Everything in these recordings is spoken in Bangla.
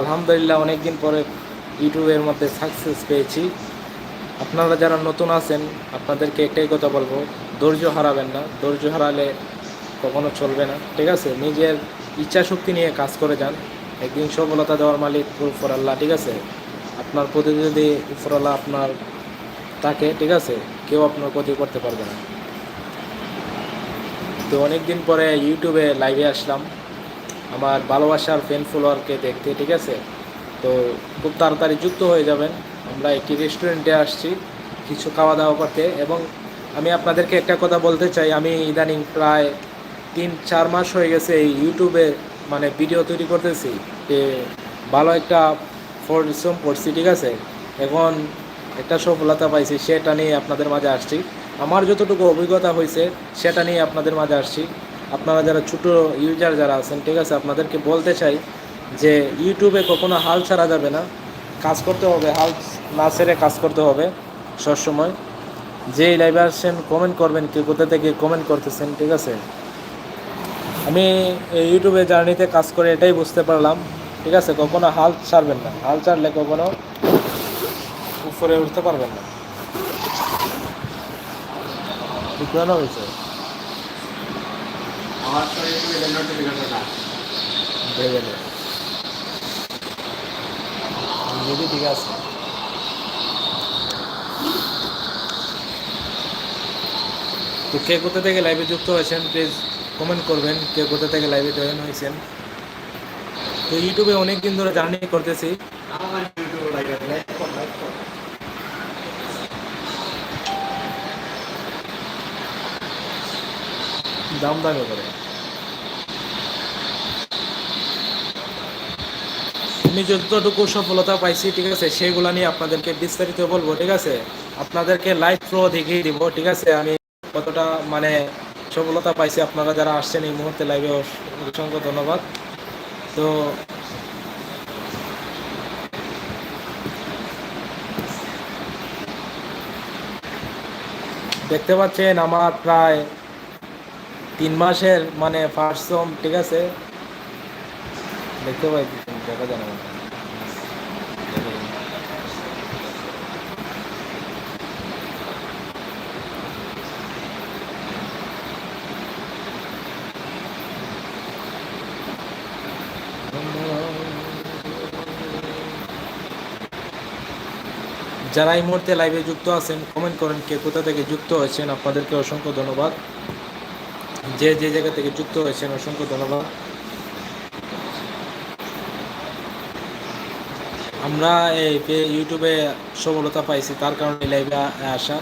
আলহামদুলিল্লাহ, অনেকদিন পরে ইউটিউবের মধ্যে সাকসেস পেয়েছি। আপনারা যারা নতুন আছেন, আপনাদেরকে একটাই কথা বলব, ধৈর্য হারাবেন না। ধৈর্য হারালে কখনো চলবে না, ঠিক আছে? নিজের ইচ্ছা শক্তি নিয়ে কাজ করে যান। একদিন সফলতা দেওয়ার মালিক উপর আল্লাহ ঠিক আছে? আপনার প্রতি যদি উপরওয়ালা আপনার তাকে, ঠিক আছে? কেউ আপনার ক্ষতি করতে পারবে না। তো অনেকদিন পরে ইউটিউবে লাইভে আসলাম। আমার ভালোবাসার ফ্যান ফলোয়ারকে দেখতে, ঠিক আছে? তো খুব তাড়াতাড়ি যুক্ত হয়ে যাবেন। আমরা একটি রেস্টুরেন্টে আসছি, কিছু খাওয়া দাওয়া করতে। এবং আমি আপনাদেরকে একটা কথা বলতে চাই। আমি ইদানিং প্রায় তিন, চার মাস হয়ে গেছে এই ইউটিউবে মানে ভিডিও তৈরি করতেছি যে ভালো একটা পরিশ্রম করছি ঠিক আছে? এখন একটা সফলতা পাইছি, সেটা নিয়ে আপনাদের মাঝে আসছি। আমার যতটুকু অভিজ্ঞতা হয়েছে সেটা নিয়ে আপনাদের মাঝে আসছি। আপনারা যারা ছোটো ইউজার যারা আছেন, ঠিক আছে, আপনাদেরকে বলতে চাই যে ইউটিউবে কখনো হাল ছাড়া যাবে না। কাজ করতে হবে, হাল না ছেড়ে কাজ করতে হবে সবসময়। যেই লাইভে আসছেন কমেন্ট করবেন কেউ কোথা থেকে কমেন্ট করতেছেন, ঠিক আছে? আমি ইউটিউবে জার্নিতে কাজ করে এটাই বুঝতে পারলাম, ঠিক আছে? কখনো হাল ছাড়বেন না। হাল ছাড়লে কখনো উপরে উঠতে পারবেন না। কেন হয়েছে আমার তো ইউটিউবে নোটিফিকেশন ভেবে নে। যদি ঠিক আছে তো কে কোথা থেকে লাইভে যুক্ত হয়েছেন প্লিজ কমেন্ট করবেন, কে কোথা থেকে লাইভে জয়েন হয়েছেন। তো ইউটিউবে অনেক দিন ধরে জার্নি করতেছি আমার ইউটিউবে লাগে লাইক কর লাইক কর দাম দামে করে। আমি যতটুকু সফলতা পাইছি, ঠিক আছে, সেগুলো নিয়ে আপনাদেরকে বিস্তারিত বলব, ঠিক আছে? আপনাদেরকে লাইভ প্রো দেখিয়ে দিব, ঠিক আছে? আমি কতটা মানে সফলতা পাইছি, আপনারা যারা আসছেন এই মুহূর্তে লাইভে অসংখ্য ধন্যবাদ। তো, দেখতে পাচ্ছেন, আমার প্রায় তিন মাসের মানে ফার্স্ট সোম ঠিক আছে? দেখতে পাই, দেখা যায় না। যারা এই মুহূর্তে লাইভে যুক্ত আছেন কমেন্ট করেন কে কোথা থেকে যুক্ত হয়েছেন। আপনাদেরকে অসংখ্য ধন্যবাদ। যে যে জায়গা থেকে যুক্ত হয়েছেন, অসংখ্য ধন্যবাদ। আমরা এই ইউটিউবে সফলতা পাইছি, তার কারণে লাইভে আসা।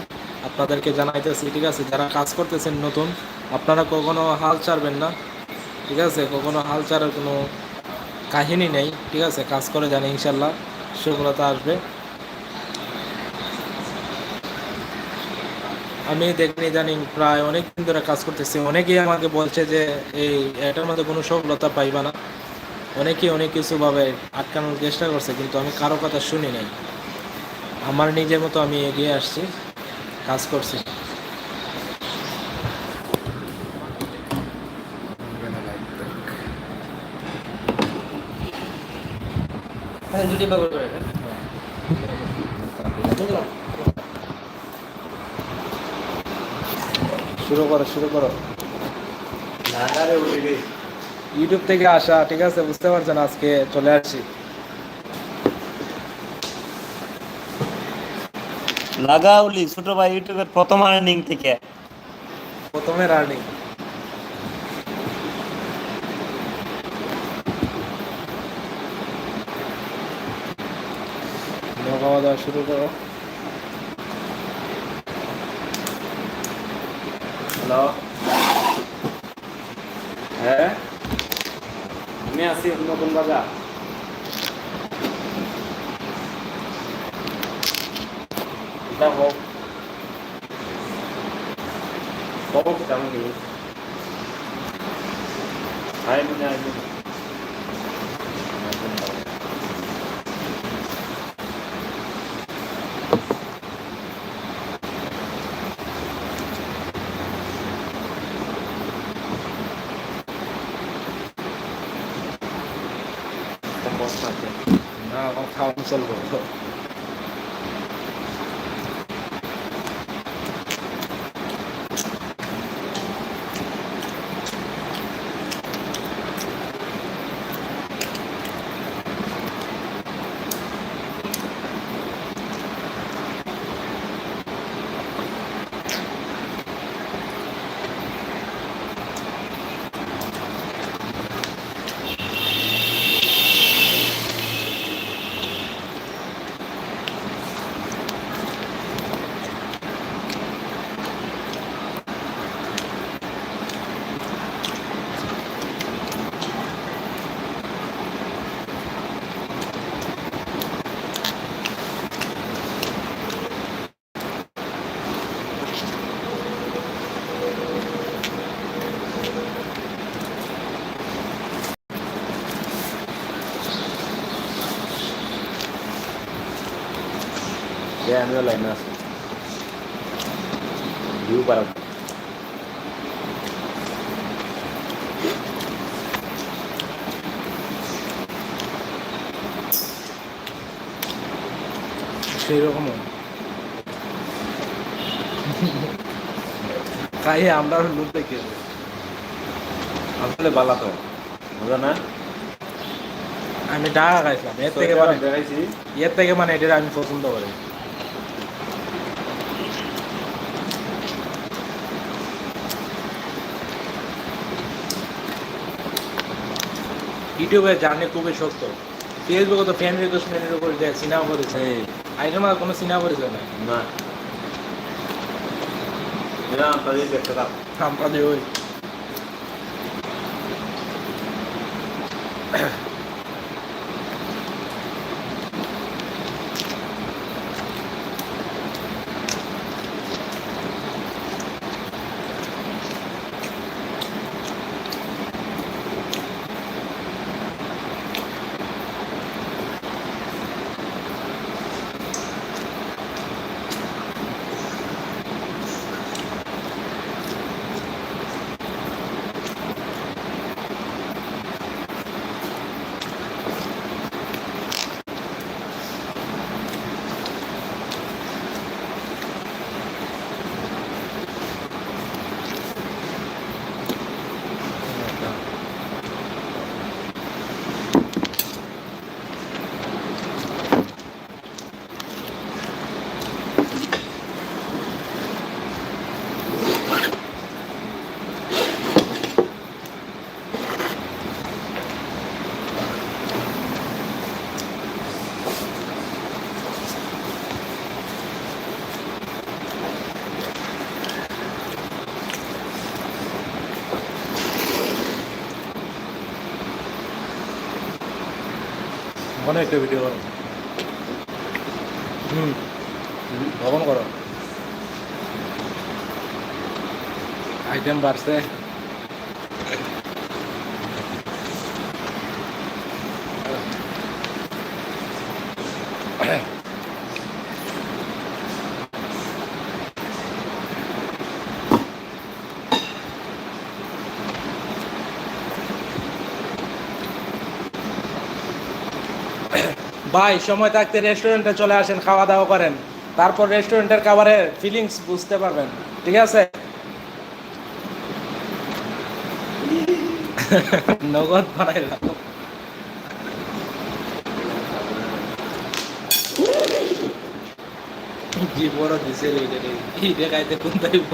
আপনাদেরকে জানাইতেছি, ঠিক আছে, যারা কাজ করতেছেন নতুন, আপনারা কখনো হাল ছাড়বেন না, ঠিক আছে, কখনো হাল ছাড়ার কোনো কাহিনী নেই, ঠিক আছে, কাজ করে জানি ইনশাল্লাহ, সফলতা আসবে। আমি দেখনি জানি প্রায় অনেক দিন ধরে কাজ করতেছি। অনেকেই আমাকে বলছে যে এই এটার মধ্যে কোনো সফলতা পাইবা না। অনেকেই অনেক কিছুভাবে আটকানোর চেষ্টা করছে কিন্তু আমি কারও কথা শুনি নাই। আমার নিজের মতো আমি এগিয়ে আসছি কাজ করছি। হ্যাঁ দুটি ব্যবহার করে শুরু করো শুরু করো। ইউটিউব থেকে আসা ঠিক আছে? বুঝতে পারছেন আজকে চলে আসছি। লাগাউলি ছোট ভাই ইউটিউবের প্রথম আর্নিং থেকে। প্রথমে রানিং খাওয়া দাওয়া শুরু করো। হ্যালো। হ্যাঁ? আমি আছি নতুন বাজার। হোক। কখন কেমন হাই মনে আসবে বস্তা আছে না আমার খাওয়ানো চলবো Ya, aমিও লাইনে আছি ভিউ পারা সেই রকম খাই আমরা লুট দেখে আসলে বালা তো বুঝা না আমি টাকা খাইছিলাম এর থেকে মানে এর থেকে মানে এটা আমি পছন্দ করি ইউটিউবে জানে খুবই শক্ত। ফেসবুকে তো ফ্যান রিকোয়েস্ট ফ্যান রিকোয়েস্ট দেয় সিনেমা করেছে আইনের মাঝে কোনো সিনেমা করেছে না। না। আমরা ওই মনে একটা ভিডিও করো হুম ভবন করো। আইটেম বাড়ছে। ভাই, সময় থাকতে রেস্টুরেন্টে চলে আসেন খাওয়া দাওয়া করেন। তারপর রেস্টুরেন্টের খাবারের ফিলিংস বুঝতে পারবেন, ঠিক আছে? নগদ বানাইলাম কি বড় দিছে দেখাইতে কোন তাইব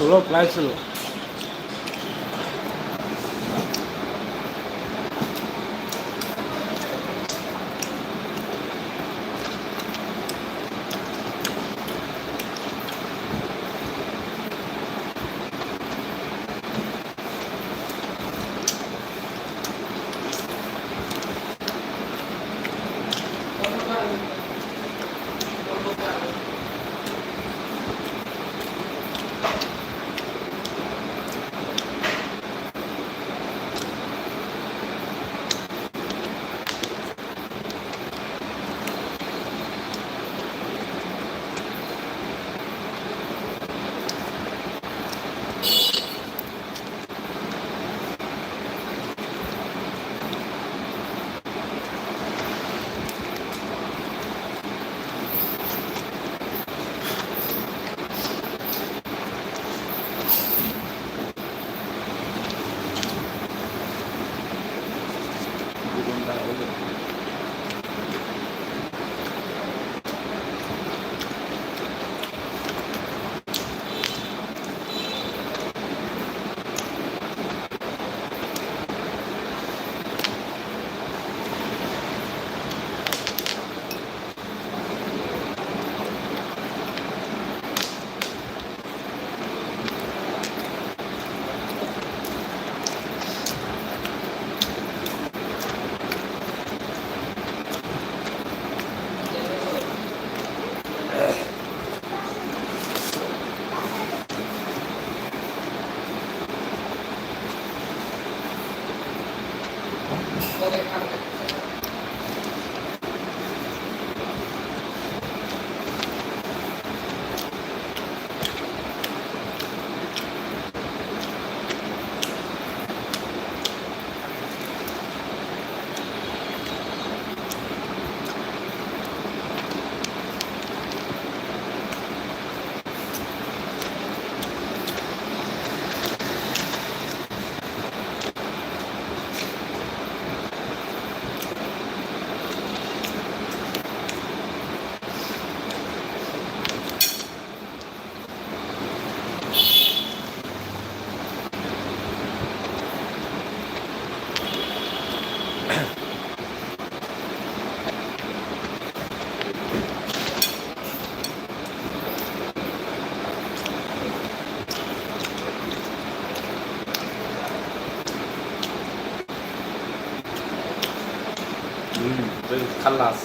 狗肉不爱 খাল্লাস।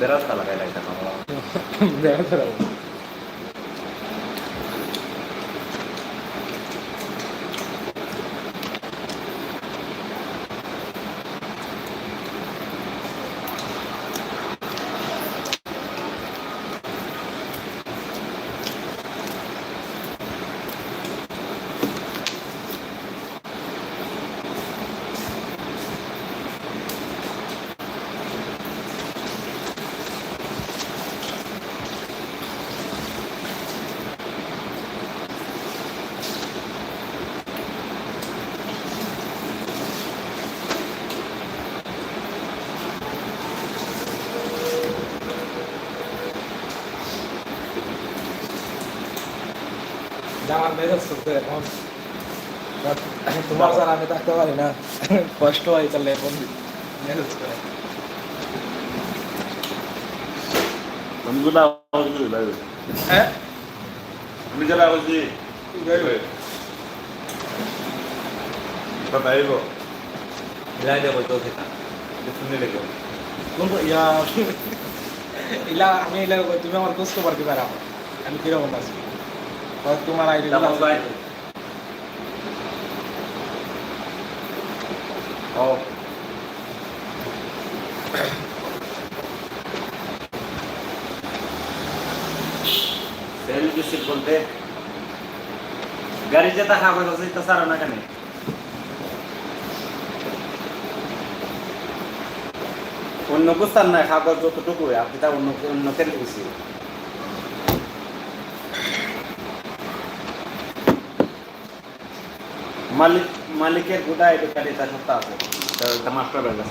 ベラスタ लगायला येतात आम्हाला আমার মেজাজ চলছে এখন তোমার স্যার আমি থাকতে পারি না কষ্ট হয় তাহলে এখন মেজাজ করে কোনগুলো আওয়াজ দিল লাইভ হ্যাঁ আমি যারা আওয়াজ দিই কথা আইব মিলাই দেবো তো সেটা শুনে লেগে কোন ইয়া ইলা আমি ইলা তুমি আমার কাস্টমার কি পারাও আমি কীরকম আছি তো তোমার আইডি Dapat baik. Oh. বলতে গাড়ি যেটা কাগজ আছে তা সারা না কেন অন্য কুস্তার নাই কাগজ যতটুকু আপনি তা অন্য অন্য তেল বেশি মালিক মালিকের গোটা এটা গাড়ি তা সত্তা আছে তা মাস্টার আছে